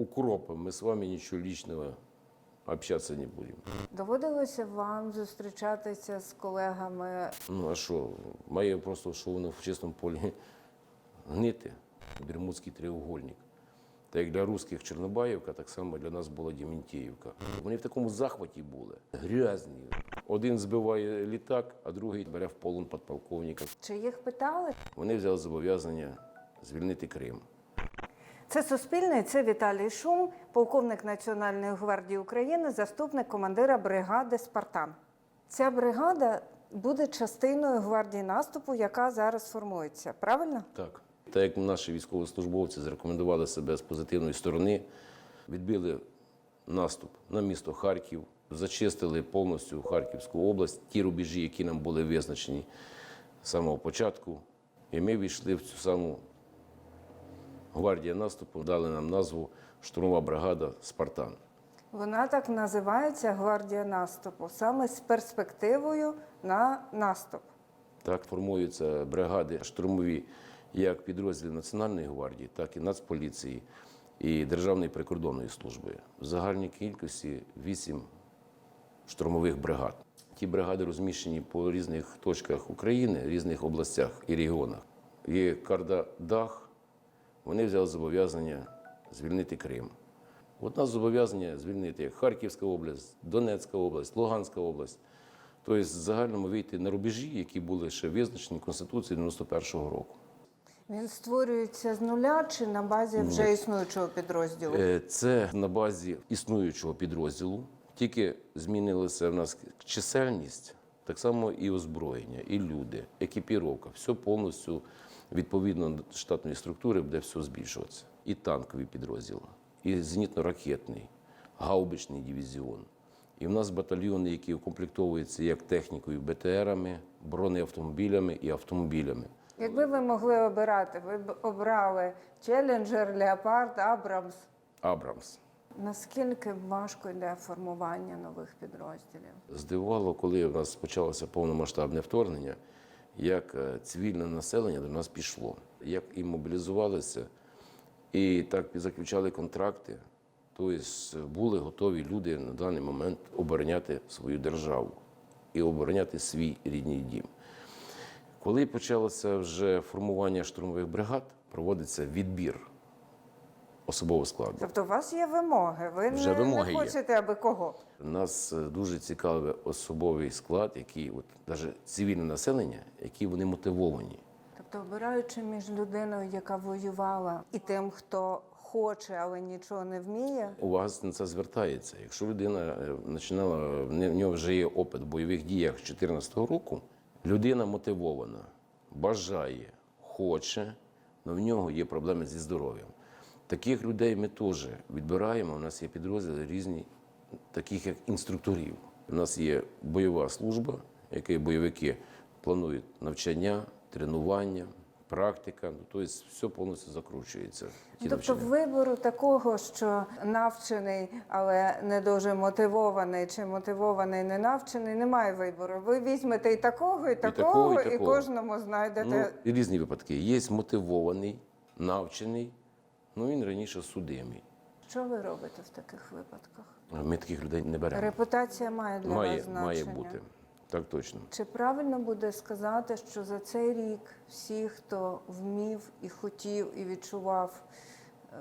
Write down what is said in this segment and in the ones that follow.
укропом, мы с вами ничего личного общаться не будем. Доводилося вам зустрічатися з колегами. Ну а що, має просто, що воно в чистому полі гнити, Бермудський треугольник. Так як для русських Чорнобаївка, так само для нас була Дементіївка. Вони в такому захваті були, грязні. Один збиває літак, а другий бере в полон підполковника. Чи їх питали? Вони взяли зобов'язання звільнити Крим. Це Суспільне, це Віталій Шум, полковник Національної гвардії України, заступник командира бригади Спартан. Ця бригада буде частиною гвардії наступу, яка зараз формується. Правильно? Так. Так як наші військовослужбовці зарекомендували себе з позитивної сторони, відбили наступ на місто Харків, зачистили повністю Харківську область, ті рубежі, які нам були визначені з самого початку. І ми війшли в цю саму гвардію наступу, дали нам назву штурмова бригада Спартан. Вона так називається гвардія наступу, саме з перспективою на наступ. Так формуються бригади штурмові як підрозділи Національної гвардії, так і Нацполіції і Державної прикордонної служби. В загальній кількості вісім штурмових бригад. Ті бригади розміщені по різних точках України, різних областях і регіонах. Є карта Дах, вони взяли зобов'язання звільнити Крим. От нас зобов'язання звільнити Харківська область, Донецька область, Луганська область. Тобто, в загальному вийти на рубежі, які були ще визначені Конституцією 91-го року. Він створюється з нуля чи на базі вже існуючого підрозділу? Е, Це на базі існуючого підрозділу. Тільки змінилася в нас чисельність, так само і озброєння, і люди, екіпіровка. Все повністю відповідно штатної структури буде все збільшуватися. І танкові підрозділи, і зенітно-ракетний, гаубичний дивізіон. І в нас батальйони, які укомплектовуються як технікою, БТРами, бронеавтомобілями і автомобілями. Якби ви могли обирати, ви б обрали Челленджер, Леопард, Абрамс. Абрамс. Наскільки важко йде формування нових підрозділів? Здивувало, коли в нас почалося повномасштабне вторгнення, як е, цивільне населення до нас пішло, як і мобілізувалися, і так заключали контракти. Тобто були готові люди на даний момент обороняти свою державу і обороняти свій рідний дім. Коли почалося вже формування штурмових бригад, проводиться відбір особового складу. Тобто у вас є вимоги, ви Вже не, вимоги не є. хочете аби кого. Нас е, дуже цікавий особовий склад, який, от навіть цивільне населення, які вони мотивовані. Тобто, обираючи між людиною, яка воювала, і тим, хто хоче, але нічого не вміє, Увага на це звертається. Якщо людина е, починала, в нього вже є опит в бойових діях з 2014 року, людина мотивована, бажає, хоче, але в нього є проблеми зі здоров'ям. Таких людей ми теж відбираємо. У нас є підрозділи різні, таких як інструкторів. У нас є бойова служба, які бойовики планують навчання, тренування, практика. Ну, тобто все повністю закручується. ті тобто навчання. вибору такого, що навчений, але не дуже мотивований, чи мотивований, не навчений, немає вибору. Ви візьмете і такого, і такого, такого, і, і кожному знайдете. Ну, і різні випадки. Є мотивований, навчений, ну він раніше судимий. Що ви робите в таких випадках? Ми таких людей не беремо. Репутація має для Має, вас значення. має бути. Так точно. Чи правильно буде сказати, що за цей рік всі, хто вмів і хотів, і відчував е,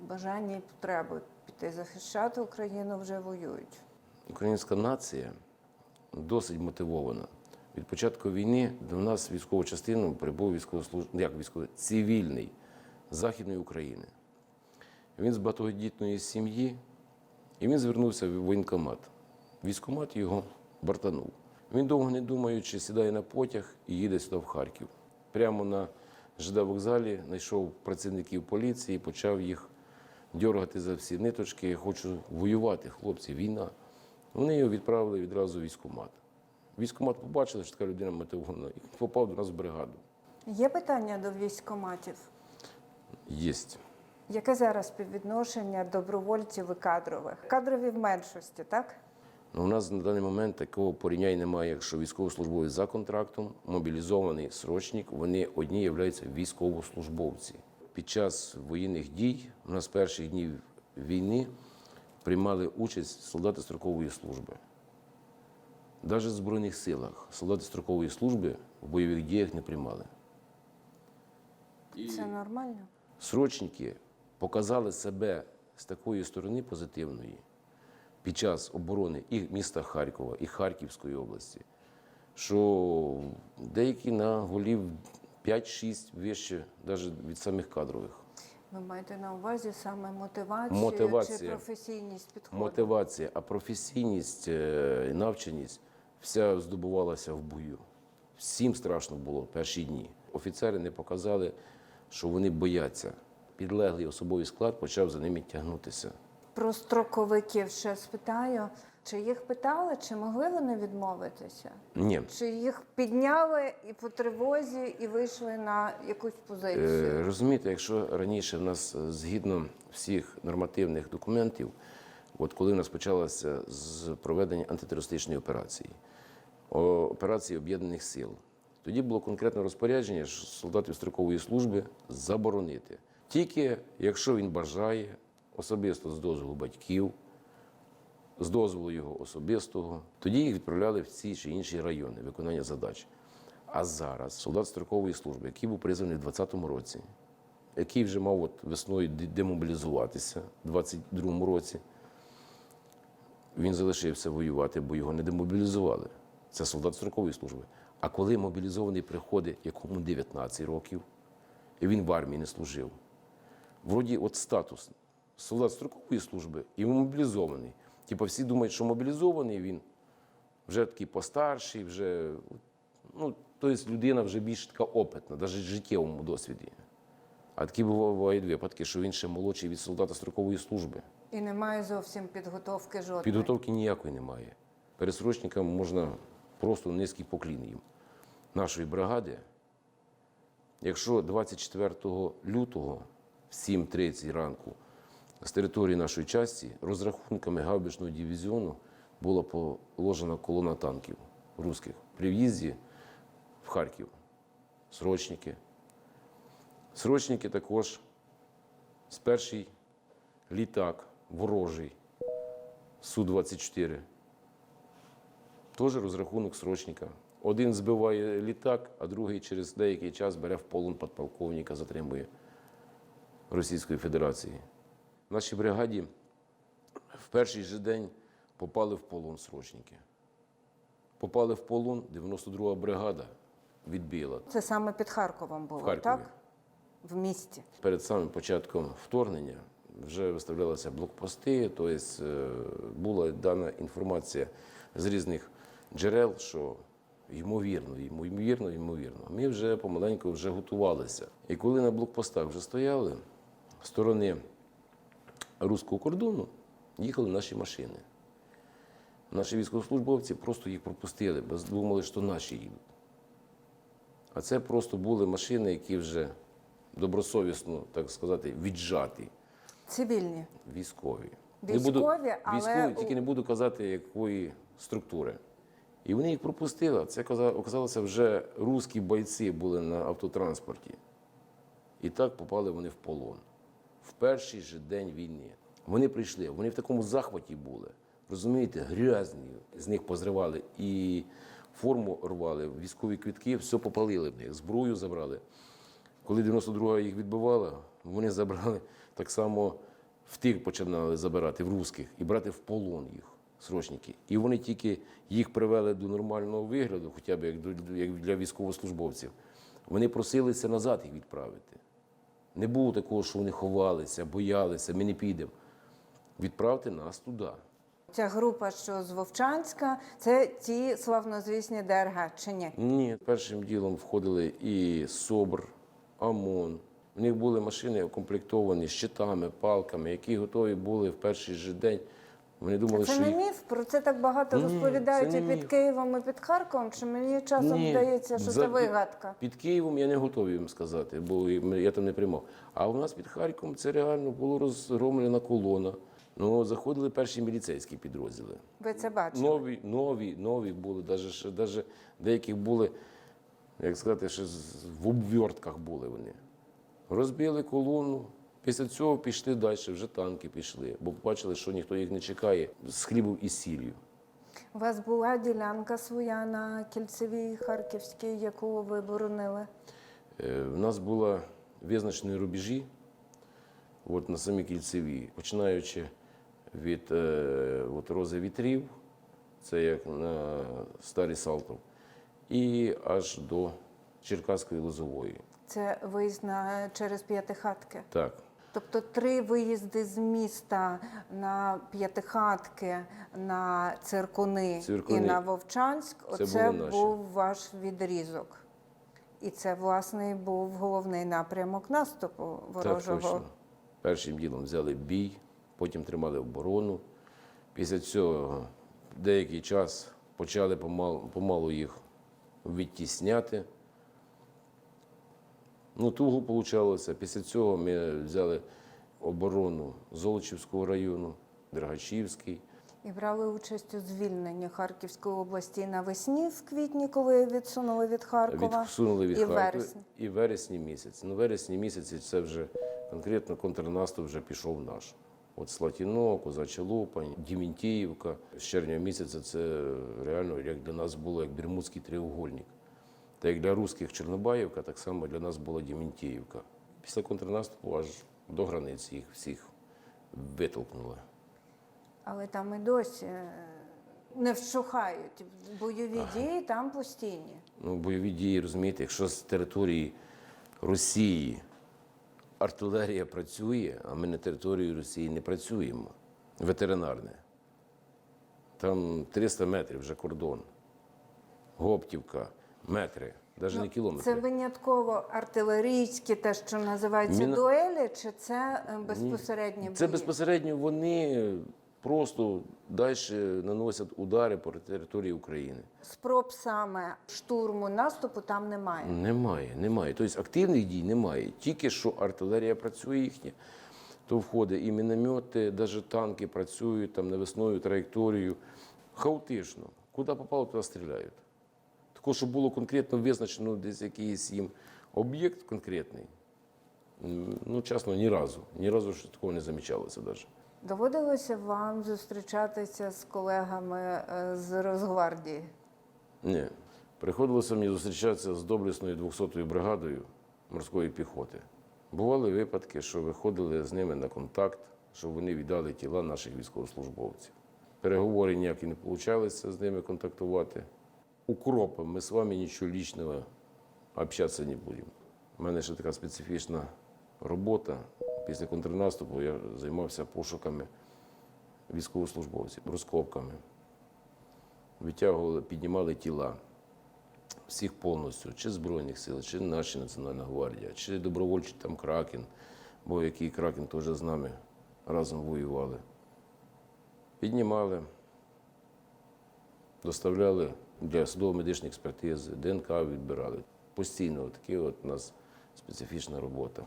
бажання і потреби піти захищати Україну, вже воюють? Українська нація досить мотивована. Від початку війни до нас військову частину прибув військовослуж... як військовий цивільний Західної України. Він з багатодітної сім'ї, і він звернувся в воєнкомат. Військкомат його бортанув. Він довго не думаючи, сідає на потяг і їде сюди в Харків. Прямо на ЖД вокзалі знайшов працівників поліції, почав їх дергати за всі ниточки. Я хочу воювати, хлопці, війна. Вони його відправили відразу в військкомат. Військкомат побачили, що така людина мотивована, і попав до нас в бригаду. Є питання до військкоматів? Єсть. Яке зараз співвідношення добровольців і кадрових? Кадрові в меншості, так? Ну, у нас на даний момент такого порівняння немає, якщо військовослужбовець за контрактом, мобілізований срочник, вони одні являються військовослужбовці. Під час воєнних дій, у нас перших днів війни приймали участь солдати строкової служби. Навіть в Збройних силах солдати строкової служби в бойових діях не приймали. Це нормально. Срочники показали себе з такої сторони позитивної під час оборони і міста Харкова, і Харківської області, що деякі на голів 5-6 вище навіть від самих кадрових. Ви маєте на увазі саме мотивацію, чи Мотивація. професійність підходу? Мотивація, а професійність, е, і навченість вся здобувалася в бою. Всім страшно було перші дні. Офіцери не показали, що вони бояться. Підлеглий особовий склад почав за ними тягнутися. Про строковиків ще спитаю. Чи їх питали, чи могли вони відмовитися? Ні. Чи їх підняли і по тривозі, і вийшли на якусь позицію? Е, Розумієте, якщо раніше в нас е, згідно всіх нормативних документів, от коли в нас почалося з проведення антитерористичної операції, операції Об'єднаних сил, тоді було конкретне розпорядження солдатів строкової служби заборонити. Тільки якщо він бажає, особисто з дозволу батьків, з дозволу його особистого, тоді їх відправляли в ці чи інші райони виконання задач. А зараз солдат строкової служби, який був призваний в 2020 році, який вже мав от весною демобілізуватися в 2022 році, він залишився воювати, бо його не демобілізували. Це солдат строкової служби. А коли мобілізований приходить, якому 19 років, і він в армії не служив, вроді от статус солдат строкової служби і мобілізований. Типу всі думають, що мобілізований він вже такий постарший, вже ну, тобто людина вже більш така опитна, навіть в життєвому досвіді. А такі бувають випадки, що він ще молодший від солдата строкової служби. І немає зовсім підготовки жодної. Підготовки ніякої немає. Пересрочникам можна просто низький поклін їм. Нашої бригади, якщо 24 лютого в 7.30 ранку з території нашої часті розрахунками гаубичного дивізіону була положена колона танків русських при в'їзді в Харків. Срочники. Срочники також з перший літак ворожий Су-24. Теж розрахунок срочника. Один збиває літак, а другий через деякий час бере в полон подполковника, затримує Російської Федерації. В нашій бригаді в перший же день попали в полон срочники. Попали в полон, 92-га бригада відбила Це саме під Харковом було, в Харкові. так? В місті. перед самим початком вторгнення вже виставлялися блокпости, тобто була дана інформація з різних джерел, що ймовірно, ймовірно, ймовірно. Ми вже помаленьку вже готувалися. І коли на блокпостах вже стояли, сторони руського кордону їхали наші машини. Наші військовослужбовці просто їх пропустили, бо думали, що наші їдуть. А це просто були машини, які вже добросовісно, так сказати, віджаті Цивільні. військові. Військові, але військові, тільки не буду казати, якої структури. І вони їх пропустили. Це каза- оказалося вже русські бойці були на автотранспорті. І так попали вони в полон. В перший же день війни. Вони прийшли, вони в такому захваті були. Розумієте, грязні. З них позривали і форму рвали, військові квітки, все попалили в них, зброю забрали. Коли 92-га їх відбивала, вони забрали так само в тих починали забирати, в русських, і брати в полон їх, срочники. І вони тільки їх привели до нормального вигляду, хоча б як, для військовослужбовців. Вони просилися назад їх відправити. Не було такого, що вони ховалися, боялися, ми не підемо. Відправте нас туди. Ця група, що з Вовчанська, це ті славнозвісні ДРГ, чи ні? Ні, першим ділом входили і СОБР, ОМОН. У них були машини укомплектовані щитами, палками, які готові були в перший же день. Вони думали, Це що не їх... міф, про це так багато Ні, розповідають це і не під міф. Києвом, і під Харковом. Чи мені часом Ні, здається, що за- це вигадка? Під Києвом я не готовий вам сказати, бо я там не приймав. А у нас під Харковом це реально було розгромлена колона. Ну, заходили перші міліцейські підрозділи. Ви це бачите? Нові, нові, нові були, даже, ще- даже деяких були, як сказати, ще з- в обвертках були вони. Розбили колону, Після цього пішли далі, вже танки пішли, бо побачили, що ніхто їх не чекає з хлібом і сіллю. У вас була ділянка своя на кільцевій Харківській, яку ви боронили. Е, В нас були визначені рубежі от на самій кільцевій, починаючи від е, от, рози вітрів, це як на старій Салтов, і аж до Черкаської Лозової. Це виїзд на через п'ятихатки. Так, Тобто три виїзди з міста на п'ятихатки, на циркуни, Циркуни. і на Вовчанськ. Це Оце були наші. був ваш відрізок. І це, власне, і був головний напрямок наступу ворожого. Так, точно. Першим ділом взяли бій, потім тримали оборону. Після цього деякий час почали помалу їх відтісняти. Ну, туго вийшло. Після цього ми взяли оборону Золочівського району, Дергачівський. І брали участь у звільненні Харківської області навесні в квітні, коли відсунули від Харкова. Відсунули від і Харкова. вересні. І вересні місяць. Ну, вересні місяці це вже конкретно контрнаступ вже пішов наш. От Слатіно, Козача Лопань, Дімінтіївка. З червня місяця це реально як для нас було як Бермудський треугольник. Та як для русських Чорнобаївка, так само для нас була Дімінтіївка. Після контрнаступу аж до границь їх всіх витолкнули. Але там і досі е, не вщухають. Бойові дії там постійні. Ну, бойові дії, розумієте, якщо з території Росії артилерія працює, а ми на території Росії не працюємо, ветеринарне. Там 300 метрів вже кордон. Гоптівка, метри, навіть не кілометри. Це винятково артилерійські, те, що називається Міна- дуелі, чи це е, безпосередні бої? Це безпосередньо вони просто далі наносять удари по території України. Спроб саме штурму наступу там немає. Немає, немає. Тобто активних дій немає. Тільки що артилерія працює їхня, то входить і міномети, навіть танки працюють там навесною траєкторією. Хаотично. Куди попало, туди стріляють. Такого, щоб було конкретно визначено десь якийсь їм об'єкт конкретний. Ну, чесно, ні разу. Ні разу що такого не замічалося навіть. Доводилося вам зустрічатися з колегами е, з Росгвардії? Ні. Приходилося мені зустрічатися з доблесною 200-ю бригадою морської піхоти. Бували випадки, що виходили з ними на контакт, щоб вони віддали тіла наших військовослужбовців. Переговори ніякі не вийшло з ними контактувати. Укропом ми з вами нічого лічного общатися не будемо. У мене ще така специфічна робота. Після контрнаступу я займався пошуками військовослужбовців, розкопками витягували, піднімали тіла всіх повністю, чи Збройних сил, чи наші Національна гвардія, чи добровольчий там Кракен, бо який Кракен теж з нами разом воювали. Піднімали, доставляли для судово-медичної експертизи, ДНК відбирали. Постійно такі от у нас специфічна робота.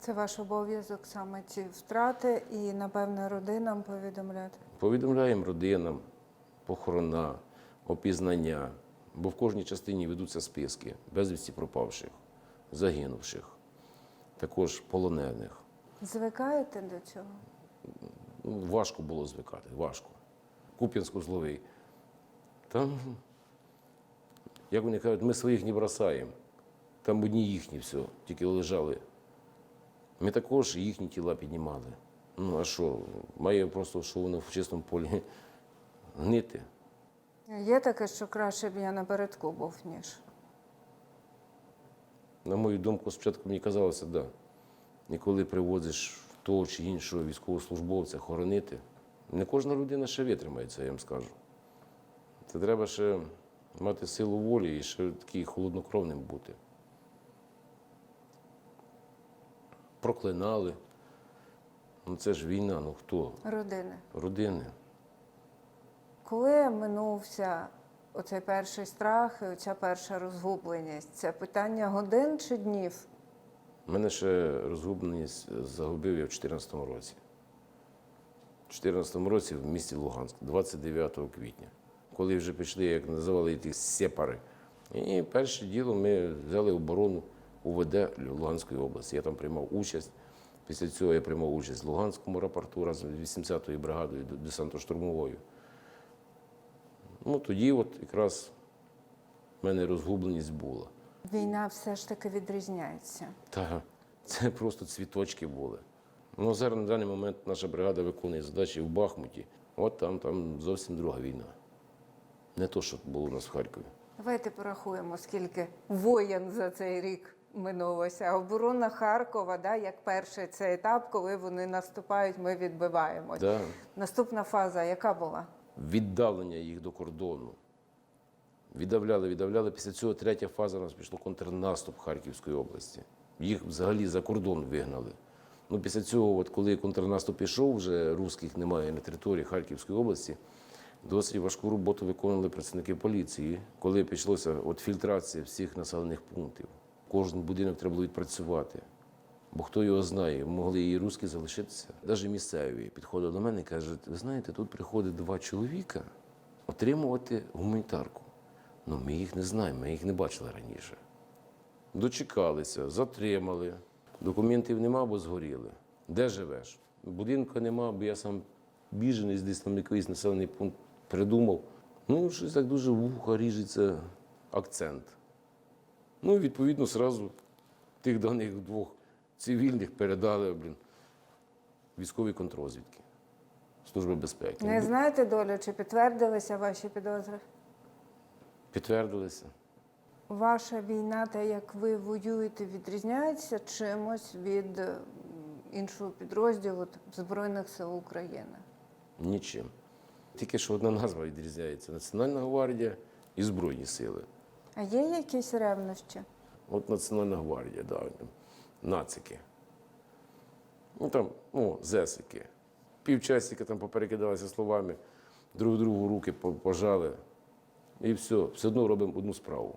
Це ваш обов'язок саме ці втрати і, напевне, родинам повідомляти. Повідомляємо родинам, похорона, опізнання, бо в кожній частині ведуться списки безвісті пропавших, загинувших, також полонених. Звикаєте до цього? Ну, важко було звикати, важко. Куп'янсько-Зловий. Там, як вони кажуть, ми своїх не бросаємо. Там одні їхні все, тільки лежали. Ми також їхні тіла піднімали. Ну, а що? Має просто, що воно в чистому полі гнити. Є таке, що краще б я напередку був, ніж. На мою думку, спочатку мені казалося, да. І коли привозиш того чи іншого військовослужбовця хоронити, не кожна людина ще витримає це, я вам скажу. Це треба ще мати силу волі і ще такий холоднокровним бути. Проклинали. Ну це ж війна, ну хто? Родини. Родини. Коли минувся оцей перший страх і оця перша розгубленість, це питання годин чи днів? Мене ще розгубленість загубив я в 2014 році. У 2014 році в місті Луганськ, 29 квітня, коли вже пішли, як називали ті сепари. І перше діло ми взяли оборону УВД Луганської області. Я там приймав участь. Після цього я приймав участь в Луганському рапорту разом з 80-ю бригадою десантно-штурмовою. Ну, тоді от якраз в мене розгубленість була. Війна все ж таки відрізняється. Та це просто цвіточки були. Ну, зараз на даний момент наша бригада виконує задачі в Бахмуті. От там, там зовсім друга війна. Не то, що було у нас в Харкові. Давайте порахуємо, скільки воєн за цей рік минулося. Оборона Харкова, да, як перший це етап, коли вони наступають, ми відбиваємось. Да. Наступна фаза, яка була? Віддалення їх до кордону. Віддавляли, віддавляли. Після цього третя фаза у нас пішло контрнаступ Харківської області. Їх взагалі за кордон вигнали. Ну, після цього, от коли контрнаступ пішов, вже русських немає на території Харківської області. Досить важку роботу виконували працівники поліції, коли почалася от фільтрація всіх населених пунктів. Кожен будинок треба було відпрацювати. Бо хто його знає, могли і русські залишитися. Навіть місцеві підходили до мене і кажуть, ви знаєте, тут приходить два чоловіка отримувати гуманітарку. Ну, ми їх не знаємо, ми їх не бачили раніше. Дочекалися, затримали. Документів нема, бо згоріли. Де живеш? Будинку нема, бо я сам біженець, десь там якийсь населений пункт придумав. Ну, щось так дуже вуха ріжеться акцент. Ну, відповідно, зразу тих даних двох цивільних передали блін, військовій контрозвідки, Служби безпеки. Не знаєте долю, чи підтвердилися ваші підозри? Підтвердилися. Ваша війна, та як ви воюєте, відрізняється чимось від іншого підрозділу Збройних сил України? Нічим. Тільки що одна назва відрізняється Національна гвардія і Збройні сили. А є якісь ревнощі? От Національна гвардія, да, нацики. Ну там, ну, зесики. Півчасика там поперекидалися словами, друг другу руки пожали. І все, все одно робимо одну справу.